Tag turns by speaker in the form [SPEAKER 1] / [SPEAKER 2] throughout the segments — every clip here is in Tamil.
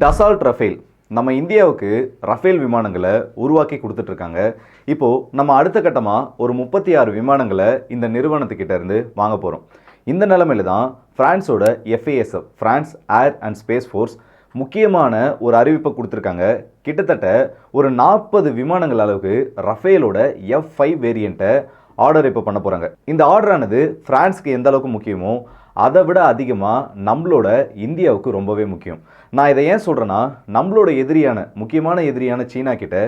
[SPEAKER 1] டசால்ட் ரஃபேல் நம்ம இந்தியாவுக்கு ரஃபேல் விமானங்களை உருவாக்கி கொடுத்துட்ருக்காங்க. இப்போது நம்ம அடுத்த கட்டமாக ஒரு முப்பத்தி ஆறு விமானங்களை இந்த நிறுவனத்துக்கிட்ட இருந்து வாங்க போகிறோம் இந்த நிலமையில தான் ஃப்ரான்ஸோட F A S F France air and space force முக்கியமான ஒரு அறிவிப்பை கொடுத்துருக்காங்க. கிட்டத்தட்ட ஒரு நாற்பது விமானங்கள் அளவுக்கு ரஃபேலோட எஃப் ஃபைவ் வேரியண்ட்டை ஆர்டர் இப்போ பண்ண போகிறாங்க இந்த ஆர்டரானது பிரான்ஸ்க்கு எந்த அளவுக்கு முக்கியமோ அதை விட அதிகமாக நம்மளோட இந்தியாவுக்கு ரொம்பவே முக்கியம். நான் இதை ஏன் சொல்கிறேன்னா நம்மளோட எதிரியான முக்கியமான எதிரியான சீனா கிட்ட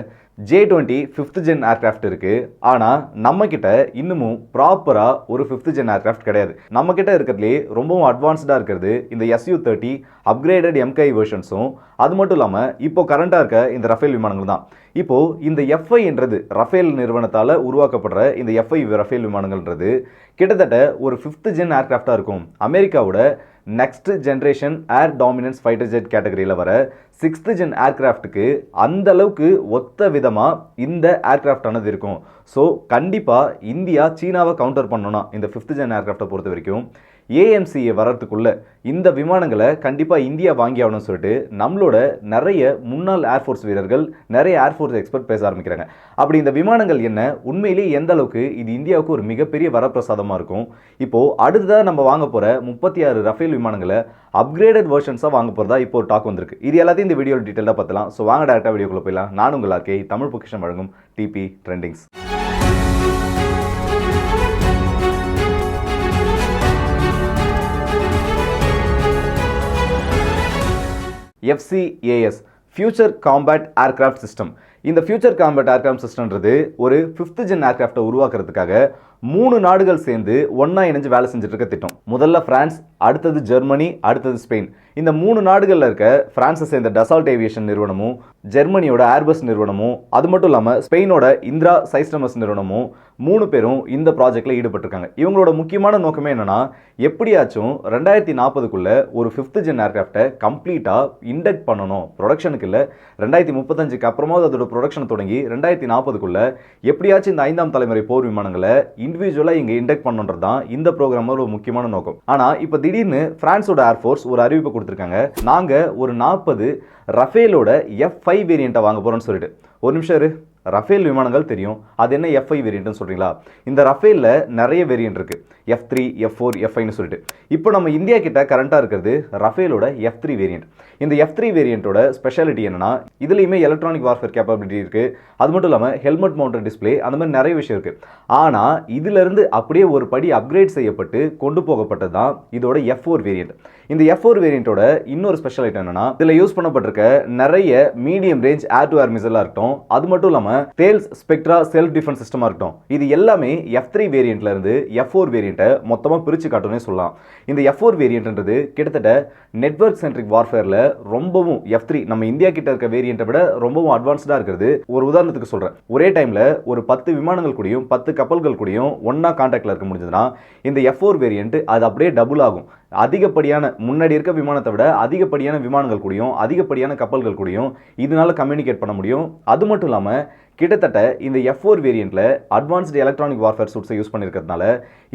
[SPEAKER 1] J twenty fifth gen aircraft இருக்குது ஆனால் நம்மக்கிட்ட இன்னமும் ப்ராப்பராக ஒரு ஃபிஃப்த் ஜென் ஏர்க்ராஃப்ட் கிடையாது. நம்மக்கிட்ட இருக்கிறதுலே ரொம்பவும் அட்வான்ஸ்டாக இருக்கிறது இந்த S U thirty upgraded M K I வெர்ஷன்ஸும் அது மட்டும் இல்லாமல் இப்போ கரண்ட்டாக இருக்க இந்த ரஃபேல் விமானங்கள் தான். இப்போது இந்த எஃப்ஐ என்றது ரஃபேல் நிறுவனத்தால் உருவாக்கப்படுற இந்த எஃப்ஐ ரஃபேல் விமானங்கள்ன்றது கிட்டத்தட்ட ஒரு ஃபிஃப்த் ஜென் ஏர்க்ராஃப்டாக இருக்கும். அமெரிக்காவோட next generation air dominance fighter jet கேட்டகரியில் வர சிக்ஸ்த் ஜென் ஏர்க்ராஃப்ட்டுக்கு அந்த அளவுக்கு ஒத்த விதமாக இந்த ஏர்க்ராஃப்ட் ஆனது இருக்கும். ஸோ கண்டிப்பாக இந்தியா சீனாவை கவுண்டர் பண்ணணும் இந்த ஃபிஃப்த் ஜென் ஏர்க்ராஃப்டை பொறுத்த வரைக்கும் ஏஎம்சிஏ வரத்துக்குள்ளே இந்த விமானங்களை கண்டிப்பாக இந்தியா வாங்கி ஆகணும்னு சொல்லிட்டு நம்மளோட நிறைய முன்னாள் ஏர்ஃபோர்ஸ் வீரர்கள் நிறைய ஏர்ஃபோர்ஸ் எக்ஸ்பர்ட் பேச ஆரம்பிக்கிறாங்க. அப்படி இந்த விமானங்கள் என்ன? உண்மையிலேயே எந்த அளவுக்கு இது இந்தியாவுக்கு ஒரு மிகப்பெரிய வரப்பிரசாதமாக இருக்கும்? இப்போது அடுத்ததாக நம்ம வாங்க போகிற முப்பத்தி ஆறு ரஃபேல் விமானங்களை அப்கிரேடட் வெர்ஷன்ஸாக வாங்க போகிறதா இப்போ ஒரு டாக் வந்திருக்கு. இது எல்லாத்தையும் இந்த வீடியோ டீட்டெயிலாக பார்த்துலாம் ஸோ வாங்க டேரெக்டாக வீடியோக்குள்ளே போயிடலாம். நான் உங்கள் ஆர்கே தமிழ் பொக்கிஷன் வழங்கும் D P trendings F C A S future combat aircraft system இந்த ஃபியூச்சர் காம்பேட் ஏர்கிராஃப்ட் சிஸ்டம்ன்றது ஒரு ஃபிஃப்த் ஜென் ஏர்கிராஃப்டை உருவாக்குறதுக்காக மூணு நாடுகள் சேர்ந்து ஒன்றா இணைஞ்சு வேலை செஞ்சுட்டு இருக்க திட்டம். முதல்ல ஃப்ரான்ஸ் அடுத்தது ஜெர்மனி அடுத்தது ஸ்பெயின் இந்த மூணு நாடுகளில் இருக்க பிரான்ஸை சேர்ந்த டசால்ட் ஏவியேஷன் நிறுவனமும் ஜெர்மனியோட ஏர்பஸ் நிறுவனமும் அது மட்டும் இல்லாமல் ஸ்பெயினோட இந்திரா சைஸ்டமஸ் நிறுவனமும் மூணு பேரும் இந்த ப்ராஜெக்டில் ஈடுபட்டிருக்காங்க. இவங்களோட முக்கியமான நோக்கமே என்னென்னா எப்படியாச்சும் ரெண்டாயிரத்தி நாற்பதுக்குள்ளே ஒரு ஃபிஃப்த் ஜென் ஏர்கிராஃப்டை கம்ப்ளீட்டாக இண்டக்ட் பண்ணணும். ப்ரொடக்ஷனுக்கு இல்லை ரெண்டாயிரத்தி முப்பத்தஞ்சுக்கு அப்புறமாவது அதோட ப்ரொடக்ஷன் தொடங்கி ரெண்டாயிரத்தி நாற்பதுக்குள்ளே எப்படியாச்சும் இந்த ஐந்தாம் தலைமுறை போர் விமானங்களை இண்டிவிஜுவலாக இங்கே இண்டக்ட் பண்ணுன்றது தான் இந்த ப்ரோக்ராமோட ஒரு முக்கியமான நோக்கம். ஆனால் இப்போ திடீர்னு பிரான்ஸோட ஏர்ஃபோர்ஸ் ஒரு அறிவிப்பு கொடுத்துருக்காங்க. நாங்கள் ஒரு நாற்பது ரஃபேலோட எஃப் ஃபைவ் வேரியண்ட்டை வாங்க போகிறோம்னு சொல்லிட்டு. ஒரு நிமிஷம் இரு. ரஃபேல் விமானங்கள் தெரியும். அது என்ன எஃப்ஐ வேரியண்ட்னு சொல்கிறீங்களா இந்த ரஃபேலில் நிறைய வேரியண்ட் இருக்குது எஃப் த்ரீ எஃப் ஃபோர் எஃப்ஐன்னு சொல்லிட்டு. இப்போ நம்ம இந்தியா கிட்ட கரண்ட்டாக இருக்கிறது ரஃபேலோட எஃப் த்ரீ வேரியண்ட் இந்த எஃப் த்ரீ வேரியண்ட்டோட ஸ்பெஷாலிட்டி என்னன்னா இதுலேயுமே எலக்ட்ரானிக் வார்ஃபேர் கேப்பபிலிட்டி இருக்குது அது மட்டும் இல்லாமல் ஹெல்மெட் மவுண்டட் டிஸ்பிளே அந்த மாதிரி நிறைய விஷயம் இருக்குது ஆனால் இதிலிருந்து அப்படியே ஒரு படி அப்கிரேட் செய்யப்பட்டு கொண்டு போகப்பட்டது தான் இதோட எஃப் ஃபோர் வேரியண்ட் இந்த எஃப் ஃபோர் வேரியண்ட்டோட இன்னொரு ஸ்பெஷாலிட்டி என்னன்னா இதில் யூஸ் பண்ணப்பட்டிருக்க நிறைய medium range air to air மிசலாக இருக்கட்டும் அது மட்டும் இல்லாமல் தேல்ஸ் ஸ்பெக்ட்ரா செல்ஃப் டிஃபென்ஸ் சிஸ்டமாக இருக்கட்டும். இது எல்லாமே எஃப் த்ரீ வேரியண்ட்லேருந்து எஃப் ஃபோர் வேரியண்ட்டை மொத்தமாக பிரித்து காட்டுனே சொல்லலாம். இந்த எஃப் ஃபோர் வேரியண்ட்ன்றது கிட்டத்தட்ட நெட்வொர்க் சென்ட்ரிக் வார்ஃபேரில் ரொம்பவும் எஃப் த்ரீ நம்ம இந்தியா கிட்ட இருக்க வேரியண்ட்டை விட ரொம்பவும் அட்வான்ஸ்டாக இருக்கிறது. ஒரு உதாரணத்துக்கு சொல்கிறேன் ஒரே டைமில் ஒரு பத்து விமானங்கள் கூடயும் பத்து கப்பல்கள் கூடயும் ஒன்றா கான்டாக்டில் இருக்க முடிஞ்சதுன்னா இந்த எஃப் ஃபோர் வேரியண்ட் அது அப்படியே டபுள் ஆகும். அதிகப்படியான முன்னாடி இருக்க விமானத்தை விட அதிகப்படியான விமானங்கள் கூடயும் அதிகப்படியான கப்பல்கள் கூடயும் இதனால கம்யூனிகேட் பண்ண முடியும். அது மட்டும் இல்லாமல் கிட்டத்தட்ட இந்த எஃப் ஃபோர் வேரியண்ட்டில் அட்வான்ஸ்டு எலக்ட்ரானிக் வார்ஃபேர் சூட்ஸை யூஸ் பண்ணியிருக்கிறதுனால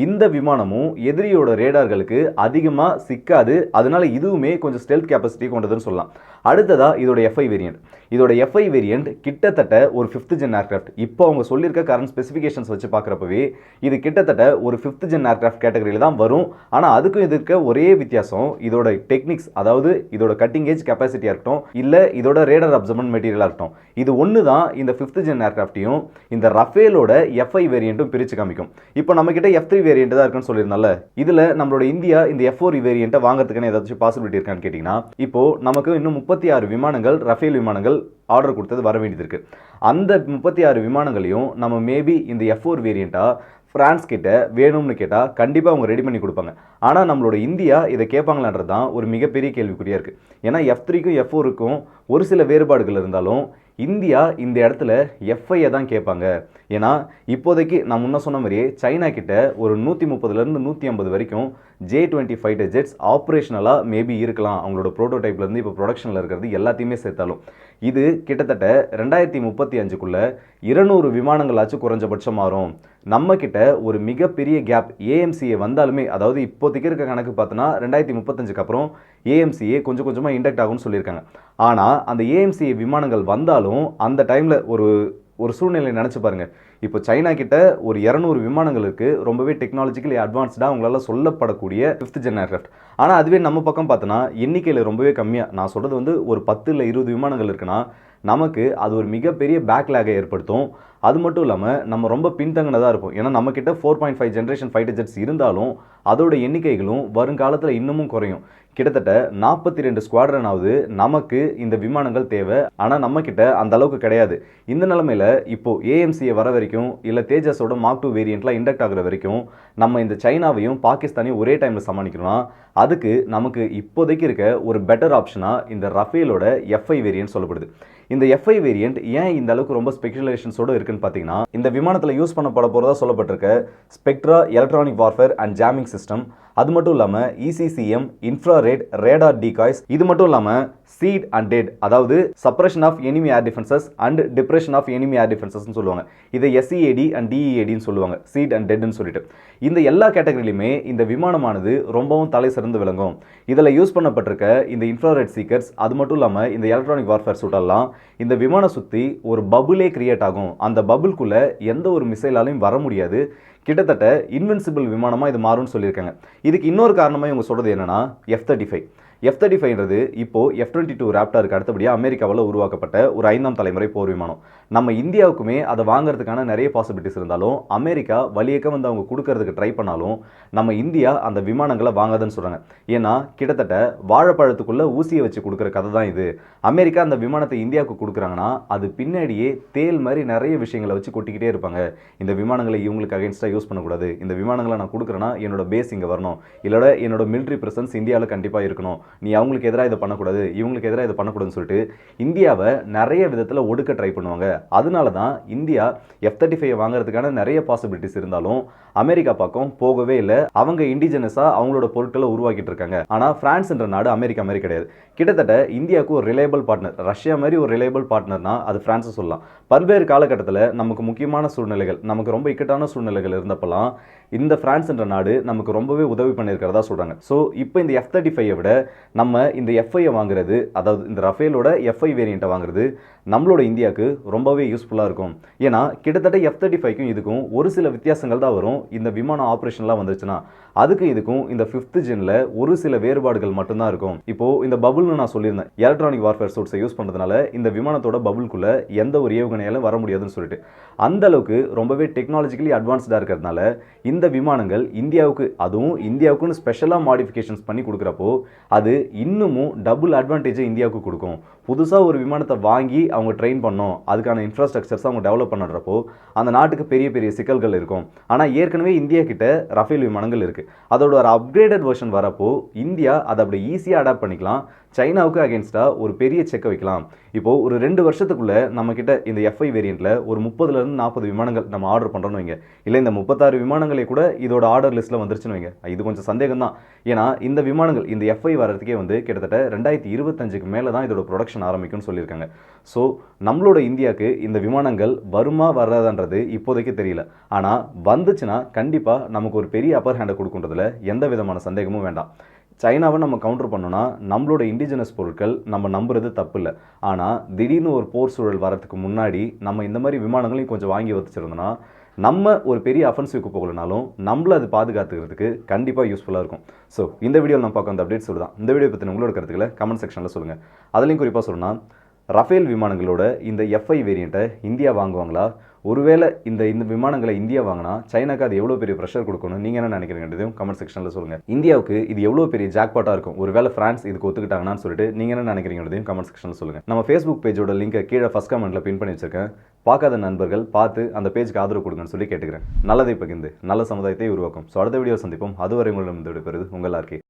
[SPEAKER 1] இந்த விமானமும் எதிரியோட ரேடார்களுக்கு அதிகமாக சிக்காது. அதனால இதுவுமே கொஞ்சம் ஸ்டெல்த் கெப்பாசிட்டி கொண்டதுன்னு சொல்லலாம். அடுத்ததாக இதோட எஃப்ஐ வேரியண்ட் இதோட எஃப்ஐ வேரியண்ட் கிட்டத்தட்ட ஒரு ஃபிஃப்த் ஜென் ஏர்க்ராஃப்ட் இப்போ அவங்க சொல்லியிருக்க கரண்ட் ஸ்பெசிஃபிகேஷன்ஸ் வச்சு பார்க்குறப்பவே இது கிட்டத்தட்ட ஒரு ஃபிஃப்த் ஜென் ஏர்க்ராஃப்ட் கேட்டகரியில் தான் வரும். ஆனால் அதுக்கும் இதுக்கு ஒரே வித்தியாசம் இதோட டெக்னிக்ஸ் அதாவது இதோட கட்டிங் ஏஜ் கெப்பாசிட்டியாக இருக்கட்டும் இல்லை இதோட ரேடர் அப்சர்மெண்ட் மெட்டீரியலாக இருக்கட்டும் இது ஒன்று தான் இந்த ஃபிஃப்த் ஜென் ஏர்க்ராஃப்ட்டையும் இந்த ரஃபேலோட எஃப்ஐ வேரியண்ட்டும் பிரித்து காமிக்கும். இப்போ நம்மக்கிட்ட எஃப் த்ரீ வேரியண்ட் தான் இருக்குன்னு சொல்லியிருந்தால இதில் நம்மளோட இந்தியா இந்த எஃப் ஃபோர் வேரியண்ட்டை வாங்குறதுக்கான ஏதாச்சும் பாசிபிலிட்டி இருக்கான்னு கேட்டிங்கன்னா இப்போ நமக்கு இன்னும் முப்பத்தி ஆறு விமானங்கள் ரஃபேல் விமானங்கள் ஆர்டர் கொடுத்தது வர வேண்டியது இருக்குது அந்த முப்பத்தி ஆறு விமானங்களையும் நம்ம மேபி இந்த எஃப் ஃபோர் வேரியண்ட்டாக ஃப்ரான்ஸ் கிட்ட வேணும்னு கேட்டால் கண்டிப்பாக அவங்க ரெடி பண்ணி கொடுப்பாங்க. ஆனால் நம்மளோட இந்தியா இதை கேட்பாங்களான்றது தான் ஒரு மிகப்பெரிய கேள்விக்குறியாக இருக்குது ஏன்னா எஃப் த்ரீக்கும் எஃப் ஃபோருக்கும் ஒரு சில வேறுபாடுகள் இருந்தாலும் இந்தியா இந்த இடத்துல எஃப்ஐயை தான் கேட்பாங்க. ஏன்னா இப்போதைக்கு நான் முன்ன சொன்ன மாதிரியே சைனா கிட்ட ஒரு நூற்றி முப்பதுலேருந்து நூற்றி ஐம்பது வரைக்கும் ஜே டுவெண்ட்டி ஃபைட்டர் ஜெட்ஸ் ஆப்ரேஷனலாக மேபி இருக்கலாம். அவங்களோட ப்ரோட்டோடைப்லேருந்து இப்போ ப்ரொடக்ஷனில் இருக்கிறது எல்லாத்தையுமே சேர்த்தாலும். இது கிட்டத்தட்ட ரெண்டாயிரத்தி முப்பத்தி அஞ்சுக்குள்ளே இருநூறு விமானங்களாச்சும் குறைஞ்சபட்சம் மாறும். நம்மக்கிட்ட ஒரு மிகப்பெரிய கேப் ஏஎம்சிஏ வந்தாலுமே அதாவது இப்போதைக்கு இருக்க கணக்கு பார்த்தோன்னா ரெண்டாயிரத்தி முப்பத்தஞ்சுக்கு அப்புறம் ஏஎம்சிஏ கொஞ்சம் கொஞ்சமாக இண்டக்ட் ஆகும்னு சொல்லியிருக்காங்க. ஆனால் அந்த ஏஎம்சிஏ விமானங்கள் வந்தாலும் அந்த டைமில் ஒரு ஒரு சூழ்நிலை நினச்சி பாருங்கள் இப்போ சைனா கிட்ட ஒரு இரநூறு விமானங்கள் இருக்குது ரொம்பவே டெக்னாலஜிக்கலி அட்வான்ஸ்டாக அவங்களால சொல்லப்படக்கூடிய ஃபிஃப்த் ஜென் ஏர்க்ராஃப்ட் ஆனால் அதுவே நம்ம பக்கம் பார்த்தோன்னா எண்ணிக்கையில் ரொம்பவே கம்மியாக நான் சொல்கிறது வந்து ஒரு பத்து இல்லை இருபது விமானங்கள் இருக்குன்னா நமக்கு அது ஒரு மிகப்பெரிய பேக்லாகை ஏற்படுத்தும். அது மட்டும் இல்லாமல் நம்ம ரொம்ப பின்தங்கினதாக இருப்போம். ஏன்னா நம்மக்கிட்ட four point five generation fighter jets இருந்தாலும் அதோட எண்ணிக்கைகளும் வருங்காலத்தில் இன்னமும் குறையும். கிட்டத்தட்ட நாற்பத்தி ரெண்டு ஸ்குவாட்ரனாவது நமக்கு இந்த விமானங்கள் தேவை. ஆனால் நம்மக்கிட்ட அந்த அளவுக்கு கிடையாது. இந்த நிலமையில் இப்போ ஏஎம்சியை வர வரைக்கும் இல்லை தேஜஸோட மார்க் டூ வேரியண்ட்லாம் இண்டக்ட் ஆகிற வரைக்கும் நம்ம இந்த சைனாவையும் பாகிஸ்தானையும் ஒரே டைமில் சமாளிக்கணும்னா அதுக்கு நமக்கு இப்போதைக்கு இருக்க ஒரு பெட்டர் ஆப்ஷனாக இந்த ரஃபேலோட எஃப்ஐ வேரியன்ட் சொல்லப்படுது. இந்த எஃப்ஐ வேரியன்ட் ஏன் இந்த அளவுக்கு ரொம்ப ஸ்பெகுலேஷன்ஸோட இருக்குன்னு பார்த்தீங்கன்னா இந்த விமானத்தில் யூஸ் பண்ணப்பட போகிறதா சொல்லப்பட்டிருக்க Spectra electronic warfare and jamming system அது மட்டும் இல்லாமல் இசிசிஎம் இன்ஃப்ராரேட் ரேடார் டிகாய்ஸ் இது மட்டும் இல்லாமல் சீட் அண்ட் டெட் அதாவது suppression of enemy air defences and depression of enemy air டிஃபென்சஸ்னு சொல்லுவாங்க. இதை எஸ்இஏடி அண்ட் டிஇஏடின்னு சொல்லுவாங்க. சீட் அண்ட் டெட்னு சொல்லிட்டு. இந்த எல்லா கேட்டகரியிலுமே இந்த விமானமானது ரொம்பவும் தலை சிறந்து விளங்கும். இதில் யூஸ் பண்ணப்பட்டிருக்க இந்த இன்ஃப்ராரெட் சீக்கர்ஸ் அது மட்டும் இல்லாமல் இந்த எலக்ட்ரானிக் வார்ஃபேர் சூட்டெல்லாம் இந்த விமானம் சுற்றி ஒரு பபுளே கிரியேட் ஆகும். அந்த பபுள்குள்ளே எந்த ஒரு மிசைலாலையும் வர முடியாது. கிட்டத்தட்ட இன்வென்சிபிள் விமானமாக இது மாறும்னு சொல்லியிருக்காங்க. இதுக்கு இன்னொரு காரணமாக இவங்க சொல்கிறது என்னென்னா F thirty five F thirty ஃபைவ்ன்றது இப்போ எஃப் டுவெண்ட்டி டூ ராப்டாருக்கு அடுத்தபடியாக அமெரிக்காவில் உருவாக்கப்பட்ட ஒரு ஐந்தாம் தலைமுறை போர் விமானம். நம்ம இந்தியாவுக்குமே அதை வாங்குறதுக்கான நிறைய பாசிபிலிட்டிஸ் இருந்தாலும் அமெரிக்கா வழியக்க வந்து அவங்க கொடுக்கறதுக்கு ட்ரை பண்ணாலும் நம்ம இந்தியா அந்த விமானங்களை வாங்காதுன்னு சொல்கிறாங்க ஏன்னா கிட்டத்தட்ட வாழைப்பழத்துக்குள்ளே ஊசியை வச்சு கொடுக்குற கதை தான் இது. அமெரிக்கா அந்த விமானத்தை இந்தியாவுக்கு கொடுக்குறாங்கன்னா அது பின்னாடியே தேல் மாதிரி நிறைய விஷயங்களை வச்சு கொட்டிக்கிட்டே இருப்பாங்க. இந்த விமானங்களை இவங்களுக்கு அகேன்ஸ்டாக யூஸ் பண்ணக்கூடாது. இந்த விமானங்களை நான் கொடுக்குறேன்னா என்னோட பேஸ் இங்கே வரணும். இல்லோட என்னோட மிலிட்ரி ப்ரெசன்ஸ் இந்தியாவில் கண்டிப்பாக இருக்கணும். நீ அவங்களுக்கு எதிராக இதை பண்ணக்கூடாது இவங்களுக்கு எதிராக இதை பண்ணக்கூடாதுன்னு சொல்லிட்டு இந்தியாவை நிறைய விதத்தில் ஒடுக்க ட்ரை பண்ணுவாங்க. அதனால தான் இந்தியா எஃப் தேர்ட்டி ஃபைவ் வாங்குறதுக்கான நிறைய பாசிபிலிட்டிஸ் இருந்தாலும் அமெரிக்கா பக்கம் போகவே இல்லை. அவங்க இண்டிஜினஸாக அவங்களோட பொருட்களை உருவாக்கிட்டு இருக்காங்க. ஆனால் ஃப்ரான்ஸ்ன்ற நாடு அமெரிக்கா மாதிரி கிடையாது. கிட்டத்தட்ட இந்தியாவுக்கு ஒரு ரிலேபிள் பார்ட்னர் ரஷ்யா மாதிரி ஒரு ரிலேபிள் பார்ட்னர்னா அது ஃப்ரான்ஸை சொல்லலாம். பல்வேறு காலகட்டத்தில் நமக்கு முக்கியமான சூழ்நிலைகள் நமக்கு ரொம்ப இக்கட்டான சூழ்நிலைகள் இருந்தப்பெல்லாம் இந்த பிரான்ஸ்ன்ற நாடு நமக்கு ரொம்பவே உதவி பண்ணியிருக்கிறதா சொல்கிறாங்க ஸோ இப்போ இந்த எஃப் தேர்ட்டி ஃபைவை விட நம்ம இந்த எஃப்ஐயை வாங்குறது அதாவது இந்த ரஃபேலோட எஃப்ஐ வேரியண்ட்டை வாங்குறது நம்மளோட இந்தியாவுக்கு ரொம்பவே யூஸ்ஃபுல்லாக இருக்கும். ஏன்னா கிட்டத்தட்ட எஃப் தேர்ட்டி ஃபைவ்க்கும் இதுக்கும் ஒரு சில வித்தியாசங்கள் தான் வரும். இந்த விமான ஆப்ரேஷன்லாம் வந்துருச்சுன்னா அதுக்கு இதுக்கும் இந்த ஃபிஃப்த் ஜெனில் ஒரு சில வேறுபாடுகள் மட்டும்தான் இருக்கும். இப்போது இந்த பபுள்னு நான் சொல்லியிருந்தேன். எலக்ட்ரானிக் வார்ஃபேர் சூட்ஸை யூஸ் பண்ணுறதுனால இந்த விமானத்தோட பபுள்குள்ளே எந்த ஒரு ஏவுகணையாலும் வர முடியாதுன்னு சொல்லிட்டு. அந்த அளவுக்கு ரொம்பவே டெக்னாலஜிக்கலி அட்வான்ஸ்டாக இருக்கிறதுனால இந்த விமானங்கள் இந்தியாவுக்கு அதுவும் இந்தியாவுக்குன்னு ஸ்பெஷலாக மாடிஃபிகேஷன்ஸ் பண்ணி கொடுக்குறப்போ அது இன்னமும் டபுள் அட்வான்டேஜை இந்தியாவுக்கு கொடுக்கும். புதுசாக ஒரு விமானத்தை வாங்கி அவங்க ட்ரெயின் பண்ணோம் அதுக்கான இன்ஃப்ராஸ்ட்ரக்சர்ஸ் அவங்க டெவலப் பண்ணுறப்போ அந்த நாட்டுக்கு பெரிய பெரிய சிக்கல்கள் இருக்கும். ஆனால் ஏற்கனவே இந்தியா கிட்ட ரஃபேல் விமானங்கள் இருக்குது அதோட ஒரு அப்கிரேடட் வெர்ஷன் வரப்போ இந்தியா அதை அப்படி ஈஸியாக அடாப்ட் பண்ணிக்கலாம். சைனாவுக்கு அகேன்ஸ்டாக ஒரு பெரிய செக்கை வைக்கலாம். இப்போது ஒரு ரெண்டு வருஷத்துக்குள்ளே நம்மக்கிட்ட இந்த எஃப்ஐ வேரியண்ட்டில் ஒரு முப்பதுலேருந்து நாற்பது விமானங்கள் நம்ம ஆர்டர் பண்ணுறோன்னு வைங்க. இல்லை இந்த முப்பத்தாறு விமானங்களே கூட இதோட ஆர்டர் லிஸ்ட்டில் வந்துருச்சுன்னு வைங்க. இது கொஞ்சம் சந்தேகம் தான் ஏன்னா இந்த விமானங்கள் இந்த எஃப்ஐ வரதுக்கே வந்து கிட்டத்தட்ட ரெண்டாயிரத்தி இருபத்தஞ்சுக்கு மேலே தான் இதோட ப்ரொடக்ஷன் ஆரம்பிக்கும்னு சொல்லியிருக்காங்க. ஸோ நம்மளோட இந்தியாவுக்கு இந்த விமானங்கள் வருமா வராதான்றது இப்போதைக்கு தெரியல. ஆனால் வந்துச்சுன்னா கண்டிப்பாக நமக்கு ஒரு பெரிய அப்பர் ஹேண்டை கொடுக்குன்றதுல எந்த விதமான சந்தேகமும் வேண்டாம். சைனாவை நம்ம கவுண்டர் பண்ணோன்னா நம்மளோட இண்டிஜினஸ் பொருட்கள் நம்ம நம்புறது தப்பு இல்லை ஆனால் திடீர்னு ஒரு போர் சூழல் வரதுக்கு முன்னாடி நம்ம இந்த மாதிரி விமானங்களையும் கொஞ்சம் வாங்கி வச்சுருந்தோன்னா நம்ம ஒரு பெரிய அஃபென்சிவ்க்கு போகலனாலும் நம்மள அது பாதுகாத்துக்கிறதுக்கு கண்டிப்பாக யூஸ்ஃபுல்லாக இருக்கும். ஸோ இந்த வீடியோவில் நான் பார்க்க அந்த அப்டேட் சொல்லுதான் இந்த வீடியோ பற்றி உங்களோட கருத்துக்களை கமெண்ட் செக்ஷனில் சொல்லுங்கள் அதுலேயும் குறிப்பாக சொல்லணும்னா ரஃபேல் விமானங்களோட இந்த எஃப்ஐ வேரியண்ட்டை இந்தியா வாங்குவாங்களா? ஒருவேளை இந்த இந்த விமானங்களை இந்தியா வாங்கினா சைனாக்கு அது எவ்வளோ பெரிய ப்ரெஷர் கொடுக்கணும் நீங்கள் என்ன நினைக்கிறீங்க கமெண்ட் செக்ஷனில் சொல்லுங்கள் இந்தியாவுக்கு இது எவ்வளோ பெரிய ஜாக்பாட்டாக இருக்கும்? ஒருவேளை ஃப்ரான்ஸ் இதுக்கு ஒத்துக்கிட்டாங்கன்னு சொல்லிட்டு நீங்கள் என்ன நினைக்கிறீங்கன்றதையும் கமெண்ட் செக்ஷனில் சொல்லுங்கள் நம்ம ஃபேஸ்புக் பேஜோட லிங்கை கீழே ஃபஸ்ட் கமெண்ட்டில் பின் பண்ணி வச்சிருக்கேன். பார்க்காத நண்பர்கள் பார்த்து அந்த பேஜ்க்கு ஆதரவு கொடுங்கன்னு சொல்லி கேட்டுக்கிறேன். நல்லதை பகிர்ந்து நல்ல சமுதாயத்தை உருவாக்கும். ஸோ அடுத்த வீடியோ சந்திப்போம். அதுவரை உங்களிடம் விடைபெறுவது உங்கள் ஆர்கே